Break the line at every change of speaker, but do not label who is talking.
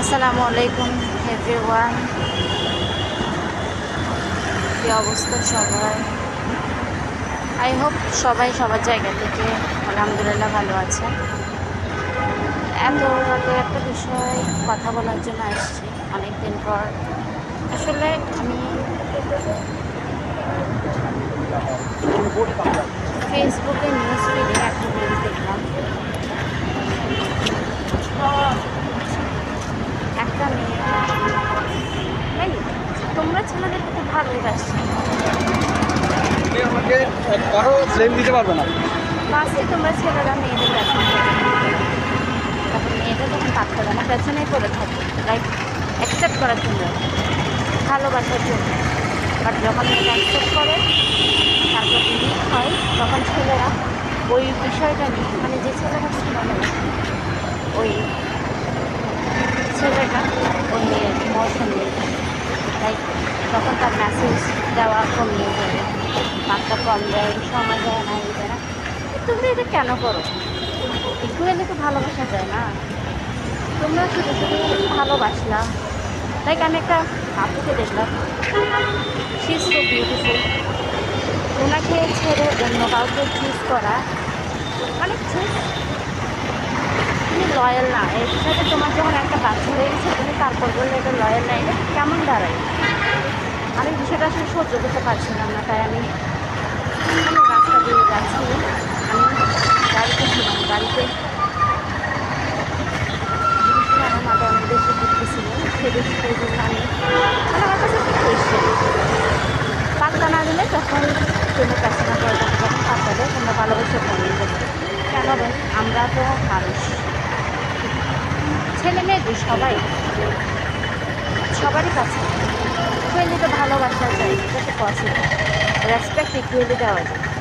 আসসালামু আলাইকুম এভরিওয়ান কি অবস্থা সবার? আই হোপ সবাই সবার জায়গা থেকে আলহামদুলিল্লাহ ভালো আছে। এত রাতে একটা বিষয় কথা বলার জন্য আসছি অনেকদিন পর। আসলে আমি ফেসবুকে নিউজ ফিডে একটা নিউজ দেখলাম একটা মেয়ে এই, ছেলেদেরকে খুব ভালোবাসছো
তুমি আমাকে কারও ব্লেম দিতে পারবে না।
বাসে তোমরা ছেলেরা মেয়েদের পেছনে তারপর মেয়েটা যখন পাত্তা দেয় না পেছনেই পড়ে থাকে। লাইক অ্যাকসেপ্ট করার জন্য। ভালোবাসার জন্য। বাট যখন মেয়েটা অ্যাকসেপ্ট করে তারপর লিক হয় তখন ছেলেরা ওই বিষয়টা নিয়ে মানে যে ছেলেটা খুব ভালোবাসে ওই ছেলেটা ওই মেয়ের ইমোশন নিয়ে লাইক তখন তার মেসেজ দেওয়া কমিয়ে দেবে মাত্রা কম দেয়, সময় দেয় না, এই দেয় না। তোমরা এটা কেন করো? একটু হলে তো ভালোবাসা যায় না। তোমরা শুধু শুধু ভালোবাসলা লাইক আমি একটা আপুকে দেখলাম শি ইজ সো বিউটিফুল ওনাকে ছেড়ে অন্য কাউকে চুজ করা অনেক চুজ তুমি লয়াল না। এর সাথে তোমার যখন একটা বাচ্চা হয়ে গেছে তুমি তারপর বললে এটা লয়াল না, এটা কেমন দাঁড়ায়? আমি বিষয়টা আসলে সহ্য করতে পারছিলাম না তাই আমি রাস্তা দিয়ে যাচ্ছি। আমি গাড়িতে ছিলাম গাড়িতে জিনিসগুলো আমার মাথা অনেক বেশি আমি মানে আমার পাত্তা না দিলে তখন তুমি প্রার্থনা করে যখন পাত্তা দেয় তোমরা ভালোবেসে কেন আমরা তো মানুষ ছেলে মেয়ে তো সবাই। সবারই কাছে। ইকুয়ালিটা ভালোবাসা যায় তো পসিবল রেসপেক্ট ইকুয়ালি দেওয়া যায়।